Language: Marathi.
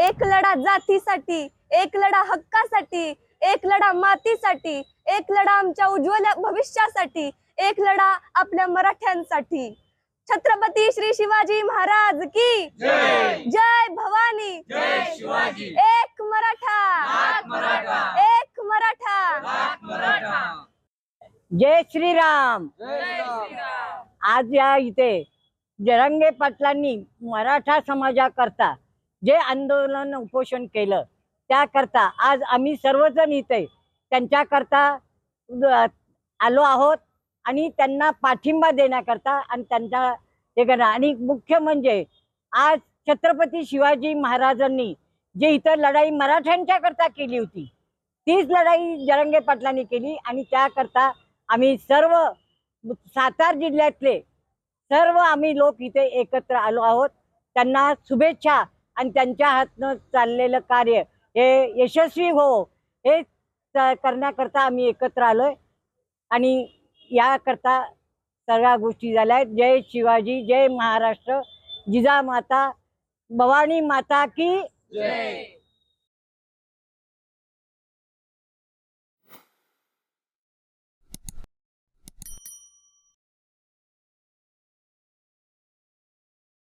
एक लढा जातीसाठी एक लढा हक्कासाठी एक लढा मातीसाठी एक लढा आमच्या उज्ज्वल भविष्यासाठी एक लढा आपल्या मराठ्यांसाठी. छत्रपती श्री शिवाजी महाराज की जय! जय भवानी! जय शिवाजी! एक मराठा! एक मराठा! जय श्रीराम! जय आज या इथे जरंगे पाटलांनी मराठा समाजाकरता जे आंदोलन उपोषण केलं त्याकरता आज आम्ही सर्वजण इथे त्यांच्याकरता आलो आहोत आणि त्यांना पाठिंबा देण्याकरता आणि त्यांचा हे करणं आणि मुख्य म्हणजे आज छत्रपती शिवाजी महाराजांनी जे इथं लढाई मराठ्यांच्या करता केली होती तीच लढाई जरंगे पाटलांनी केली आणि त्याकरता आम्ही सर्व सातार जिल्ह्यातले सर्व आम्ही लोक इथे एकत्र आलो आहोत. त्यांना शुभेच्छा आणि त्यांच्या हातनं चाललेलं कार्य हे यशस्वी हो हे करण्याकरता आम्ही एकत्र आलोय. आणि याकरता सगळ्या गोष्टी झाल्या आहेत. जय शिवाजी जय महाराष्ट्र जिजामाता भवानी माता की जय.